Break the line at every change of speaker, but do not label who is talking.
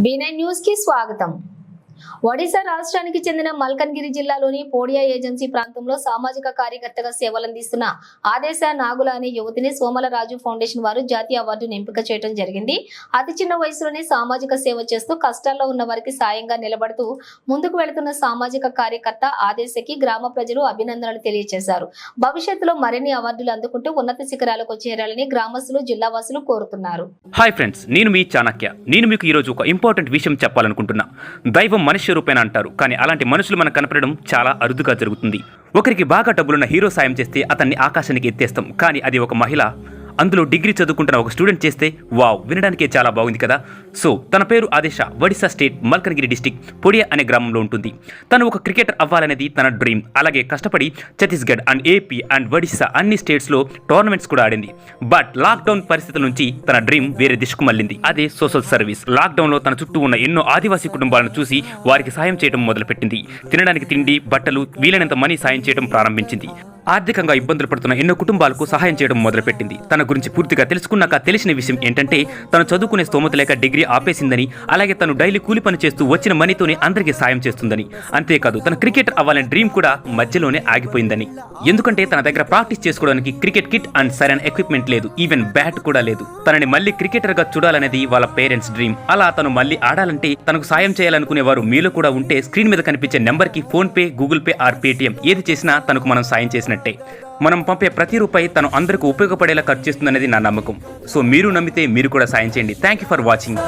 B9 news కి స్వాగతం ఒడిశా రాష్ట్రానికి చెందిన మల్కన్గిరి జిల్లాలోని పోడియా ఏజెన్సీ ప్రాంతంలో సామాజిక కార్యకర్తగా సేవలందిస్తున్న ఆదేశ నాగుల అనే యువతిని సోమలరాజు ఫౌండేషన్ వారు జాతీయ అవార్డును ఎంపిక చేయడం జరిగింది. అతి చిన్న వయసులోనే సామాజిక సేవ చేస్తూ కష్టాల్లో ఉన్న వారికి సాయంగా నిలబడుతూ ముందుకు వెళుతున్న సామాజిక కార్యకర్త ఆదేశకి గ్రామ ప్రజలు అభినందనలు తెలియజేశారు భవిష్యత్తులో మరిన్ని అవార్డులు అందుకుంటూ ఉన్నత శిఖరాలకు చేరాలని గ్రామస్తులు జిల్లావాసులు కోరుతున్నారు.
హాయ్ ఫ్రెండ్స్ నేను మీ చాణక్య. నేను మీకు ఈరోజు ఒక ఇంపార్టెంట్ విషయం చెప్పాలనుకుంటున్నా. దైవం మనుష్య రూపేణ అంటారు. కానీ అలాంటి మనుషులు మనకు కనపడడం చాలా అరుదుగా జరుగుతుంది. ఒకరికి బాగా డబ్బులున్న హీరో సాయం చేస్తే అతన్ని ఆకాశానికి ఎత్తేస్తాం. కానీ అది ఒక మహిళ అందులో డిగ్రీ చదువుకుంటున్న ఒక స్టూడెంట్ చేస్తే వావ్ వినడానికే చాలా బాగుంది కదా. సో తన పేరు ఆదేశ ఒడిశా స్టేట్ మల్కనగిరి డిస్టిక్ పొడియా అనే గ్రామంలో ఉంటుంది. తను ఒక క్రికెటర్ అవ్వాలనేది తన డ్రీమ్. అలాగే కష్టపడి Chhattisgarh and AP and Odisha అన్ని స్టేట్స్లో టోర్నమెంట్స్ కూడా ఆడింది. బట్ లాక్డౌన్ పరిస్థితుల నుంచి తన డ్రీమ్ వేరే దిశకు మళ్ళింది. అదే సోషల్ సర్వీస్. లాక్డౌన్లో తన చుట్టూ ఉన్న ఎన్నో ఆదివాసీ కుటుంబాలను చూసి వారికి సాయం చేయడం మొదలుపెట్టింది. తినడానికి తిండి బట్టలు వీలైనంత మనీ సాయం చేయడం ప్రారంభించింది. ఆర్థికంగా ఇబ్బందులు పడుతున్న ఎన్నో కుటుంబాలకు సహాయం చేయడం మొదలుపెట్టింది. తన గురించి పూర్తిగా తెలుసుకున్నాక తెలిసిన విషయం ఏంటంటే తను చదువుకునే స్తోమత లేక డిగ్రీ ఆపేసిందని అలాగే తను డైలీ కూలి పని చేస్తూ వచ్చిన మనీతోనే అందరికీ సాయం చేస్తుందని. అంతేకాదు తన క్రికెటర్ అవ్వాలని డ్రీమ్ కూడా మధ్యలోనే ఆగిపోయిందని. ఎందుకంటే తన దగ్గర ప్రాక్టీస్ చేసుకోవడానికి క్రికెట్ కిట్ అండ్ సరైన ఎక్విప్మెంట్ లేదు. ఈవెన్ బ్యాట్ కూడా లేదు. తనని మళ్ళీ క్రికెటర్గా చూడాలనేది వాళ్ళ పేరెంట్స్ డ్రీమ్. అలా తను మళ్ళీ ఆడాలంటే తనకు సాయం చేయాలనుకునే వారు మీలో కూడా ఉంటే స్క్రీన్ మీద కనిపించే నెంబర్కి PhonePe Google Pay or Paytm. ఏది చేసినా తనకు మనం సాయం చేసినట్టే. మనం పంపే ప్రతి రూపాయి తను అందరికీ ఉపయోగపడేలా ఖర్చు చేస్తుందనేది నా నమ్మకం. సో మీరు నమ్మితే మీరు కూడా సాయం చేయండి. Thank you for watching